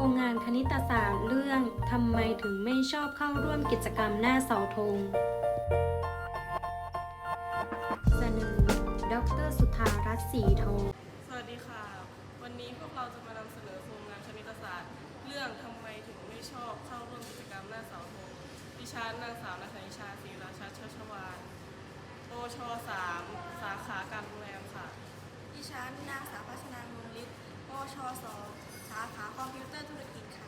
รงงานคณิตศาสตร์เรื่องทำไมถึงไม่ชอบเข้าร่วมกิจกรรมหน้าเสาธง เสนอ ดรสุธารัตน์ศรีโทสวัสดีค่ะ วันนี้พวกเราจะมานำเสนอโครงงานคณิตศาสตร์ เรื่องทำไมถึงไม่ชอบเข้าร่วมกิจกรรมหน้าเสาธงดิฉันนางสาวนัทนิชาศรีราชาเชชวานโอชสามสาขาการโรงแรมค่ะ ดิฉันนางสาวพัชนานวงฤทธิ์ปชส สาขาคอมพิวเตอร์ธุรกิจค่ะ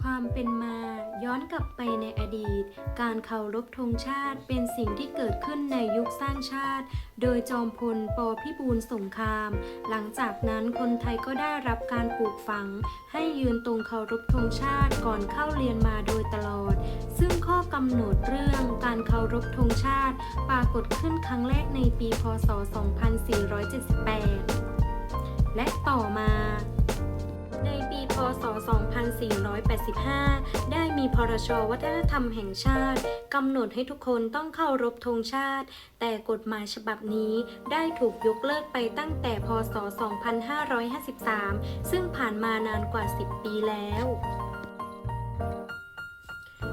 ความเป็นมาย้อนกลับไปในอดีต การเคารพธงชาติเป็นสิ่งที่เกิดขึ้นในยุคสร้างชาติ โดยจอมพลปพิบูลสงคราม หลังจากนั้นคนไทยก็ได้รับการปลูกฝัง ให้ยืนตรงเคารพธงชาติก่อนเข้าเรียนมาโดยตลอด ซึ่งข้อกำหนดเรื่องการเคารพธงชาติ ปรากฏขึ้นครั้งแรกในปี พศ 2478 และต่อมา ในปีพศ 2485 ได้มีพรชวัฒนธรรมแห่งชาติกำหนดให้ทุกคนต้องเคารพธงชาติ แต่กฎหมายฉบับนี้ได้ถูกยกเลิกไปตั้งแต่พศ 2553 ซึ่งผ่านมานานกว่า 10 ปีแล้ว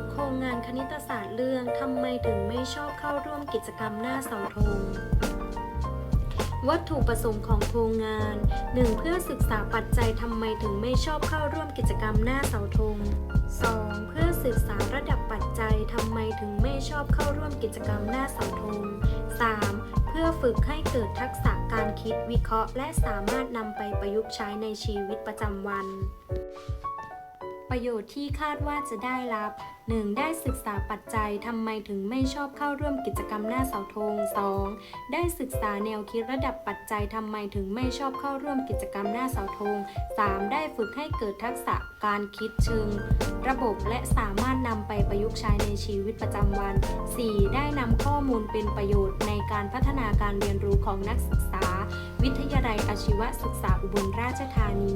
โครงงานคณิตศาสตร์เรื่องทำไมถึงไม่ชอบเข้าร่วมกิจกรรมหน้าเสาธง วัตถุประสงค์ของโครงงาน 1. เพื่อศึกษาปัจจัยทำไมถึงไม่ชอบเข้าร่วมกิจกรรมหน้าเสาธง 2. เพื่อศึกษาระดับปัจจัยทำไมถึงไม่ชอบเข้าร่วมกิจกรรมหน้าเสาธง 3. เพื่อฝึกให้เกิดทักษะการคิดวิเคราะห์ และสามารถนำไปประยุกต์ใช้ในชีวิตประจำวัน ประโยชน์ที่คาดว่าจะได้รับ 1. ได้ศึกษาปัจจัยทำไมถึงไม่ชอบเข้าร่วมกิจกรรมหน้าเสาธง 2. ได้ศึกษาแนวคิดระดับปัจจัยทำไมถึงไม่ชอบเข้าร่วมกิจกรรมหน้าเสาธง 3. ได้ฝึกให้เกิดทักษะการคิดเชิง ระบบและสามารถนำไปประยุกต์ใช้ในชีวิตประจำวัน 4. ได้นำข้อมูลเป็นประโยชน์ในการพัฒนาการเรียนรู้ของนักศึกษา วิทยาลัยอาชีวศึกษาอุบลราชธานี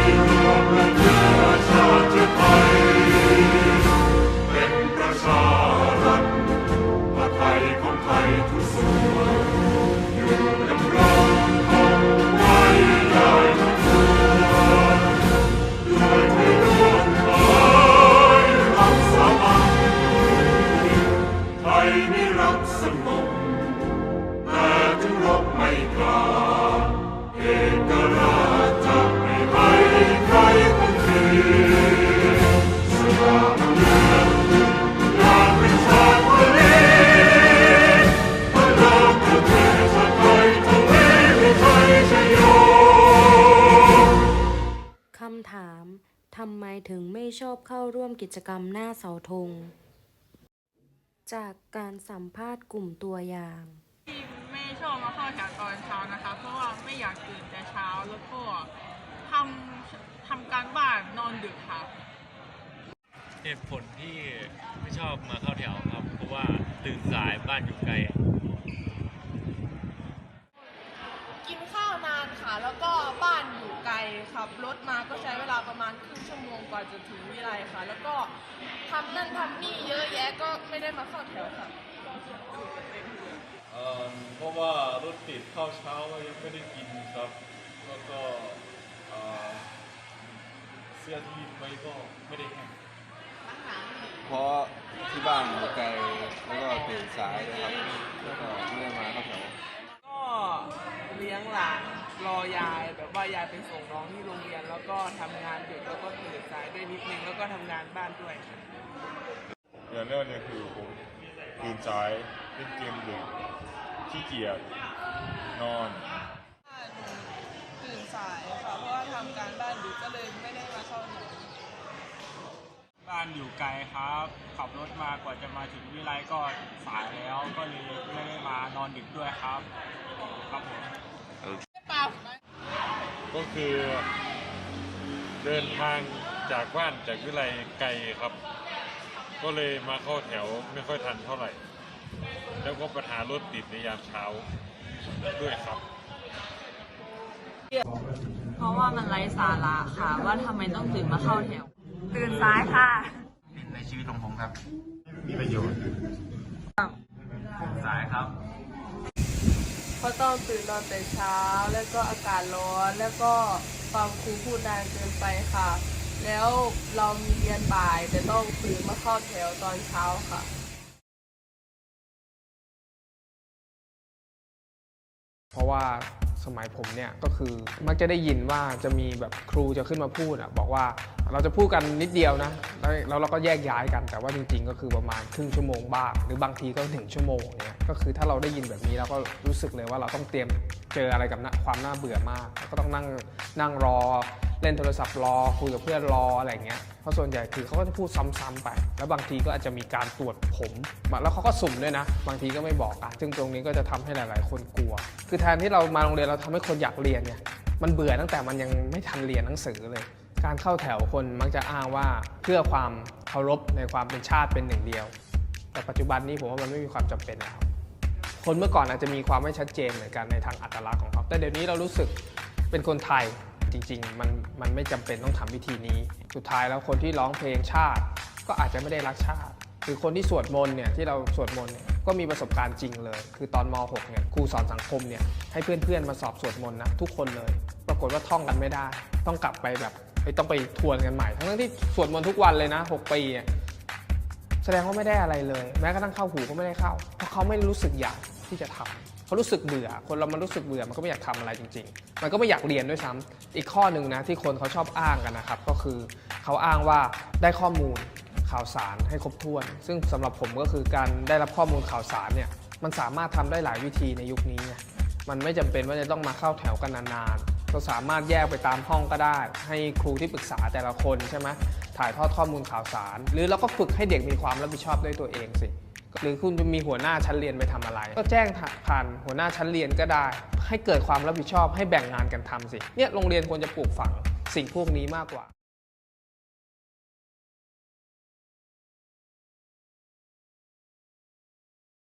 คำถามทำไมถึงไม่ชอบเข้าร่วมกิจกรรมหน้าเสาธง จากการสัมภาษณ์กลุ่มตัวอย่าง ที่ไม่ชอบมาเข้าแถวตอนเช้านะคะ เพราะว่าไม่อยากตื่นแต่เช้าแล้วก็ทำทำการบ้านนอนดึกค่ะ เหตุผลที่ไม่ชอบมาเข้าแถวครับ เพราะว่าตื่นสายบ้านอยู่ไกล กินข้าวนานค่ะ แล้วก็บ้านอยู่ไกล ขับรถมาก็ใช้เวลาประมาณครึ่งชั่วโมงกว่าจะถึงวิไลค่ะ แล้วก็ทำนั่นทำนี่เยอะแยะก็ไม่ได้มาเข้าแถวค่ะ เอ่อเพราะว่ารถติดเข้าเช้าก็ยังไม่ได้กินครับ แล้วก็เอ่อเสื้อที่ไว้ก็ไม่ได้แห้ง เพราะที่บ้านอยู่ไกลแล้วก็ตื่นสายนะครับ แล้วก็ไม่ได้มาเข้าแถวก็เลี้ยงหลาน รอยายแบบว่ายายไปส่งน้องที่โรงเรียน แล้วก็ทำงานดึกแล้วก็ตื่นสายด้วยนิดนึงแล้วก็ทำงานบ้านด้วยค่ะอย่างแรกเนี่ยคือผมตื่นสายเล่นเกมดึกขี้เกียจนอนตื่นสายค่ะ เพราะว่าทำการบ้านดึกก็เลยไม่ได้มาเข้าแถวบ้านอยู่ไกลครับ ขับรถมากว่าจะมาถึงวิไลก็สายแล้วก็เลยไม่ได้มานอนดึกด้วยครับ ครับผมเปล่า ก็คือเดินทางจากบ้านจากวิไลไกลครับ ก็เลยมาเข้าแถวไม่ค่อยทันเท่าไหร่ แล้วก็ปัญหารถติดในยามเช้าด้วยครับ เพราะว่ามันไร้สาระค่ะ ว่าทำไมต้องตื่นมาเข้าแถว ตื่นสายค่ะในชีวิตของผมครับ มีประโยชน์สายครับ เพราะต้องตื่นนอนแต่เช้า แล้วก็อากาศร้อน แล้วก็ฟังครูพูดนานเกินไปค่ะ แล้วเรามีเรียนบ่ายแต่ต้องตื่นมาเข้าแถวตอนเช้าค่ะเพราะว่า สมัยผมเนี่ยก็คือมักจะได้ยินว่าจะมีแบบครูจะขึ้นมาพูดอะบอกว่าเราจะพูดกันนิดเดียวนะแล้วเราก็แยกย้ายกัน แต่ว่าจริงๆ ก็คือประมาณครึ่งชั่วโมงบ้างหรือบางทีก็ถึงชั่วโมงเนี่ยก็คือถ้าเราได้ยินแบบนี้เราก็รู้สึกเลยว่าเราต้องเตรียมเจออะไรกับความน่าเบื่อมากแล้วก็ต้องนั่งนั่งรอ เล่นโทรศัพท์รอคุยกับเพื่อนรออะไรเงี้ยเพราะส่วนใหญ่คือเขาก็จะพูดซ้ำๆไป แล้วบางทีก็อาจจะมีการตรวจผมแล้วเขาก็สุ่มด้วยนะ บางทีก็ไม่บอกอะซึ่งตรงนี้ก็จะทำให้หลายๆ คนกลัว คือแทนที่เรามาโรงเรียนเราทำให้คนอยากเรียนเนี่ยมันเบื่อตั้งแต่มันยังไม่ทันเรียนหนังสือเลย การเข้าแถวคนมักจะอ้างว่าเพื่อความเคารพในความเป็นชาติเป็นหนึ่งเดียว แต่ปัจจุบันนี้ผมว่ามันไม่มีความจำเป็นแล้วคนเมื่อก่อนอาจจะมีความไม่ชัดเจนเหมือนกันในทางอัตลักษณ์ของเขาแต่เดี๋ยวนี้เรารู้สึกเป็นคนไทย จริง ๆ มันมันไม่จำเป็นต้องทำวิธีนี้ สุดท้ายแล้วคนที่ร้องเพลงชาติ ก็อาจจะไม่ได้รักชาติหรือคนที่สวดมนต์เนี่ยที่เราสวดมนต์เนี่ยก็มีประสบการณ์จริงเลย คือตอนม .6 เนี่ยครูสอนสังคมเนี่ยให้เพื่อนๆมาสอบสวดมนต์นะทุกคนเลย ปรากฏว่าท่องกันไม่ได้ ต้องกลับไปแบบต้องไปทวนกันใหม่ ทั้งที่สวดมนต์ทุกวันเลยนะ 6 ปีเนี่ยแสดงว่าไม่ได้อะไรเลย แม้กระทั่งเข้าหูก็ไม่ได้เข้า เพราะเขาไม่รู้สึกอยากที่จะทำ เขารู้สึกเบื่อ คนเรามันรู้สึกเบื่อมันก็ไม่อยากทำอะไรจริง ๆ มันก็ไม่อยากเรียนด้วยซ้ำอีกข้อหนึ่งนะที่คนเขาชอบอ้างกันนะครับ ก็คือเขาอ้างว่าได้ข้อมูลข่าวสารให้ครบถ้วน ซึ่งสำหรับผมก็คือการได้รับข้อมูลข่าวสารเนี่ยมันสามารถทำได้หลายวิธีในยุคนี้ไงมันไม่จำเป็นว่าจะต้องมาเข้าแถวกันนานๆ เราสามารถแยกไปตามห้องก็ได้ ให้ครูที่ปรึกษาแต่ละคนใช่ไหมถ่ายทอดข้อมูลข่าวสาร หรือเราก็ฝึกให้เด็กมีความรับผิดชอบด้วยตัวเองสิ หรือคุณจะมีหัวหน้าชั้นเรียนไปทำอะไร ก็แจ้งผ่านหัวหน้าชั้นเรียนก็ได้ ให้เกิดความรับผิดชอบให้แบ่งงานกันทำสิเนี่ยโรงเรียนควรจะปลูกฝังสิ่งพวกนี้มากกว่า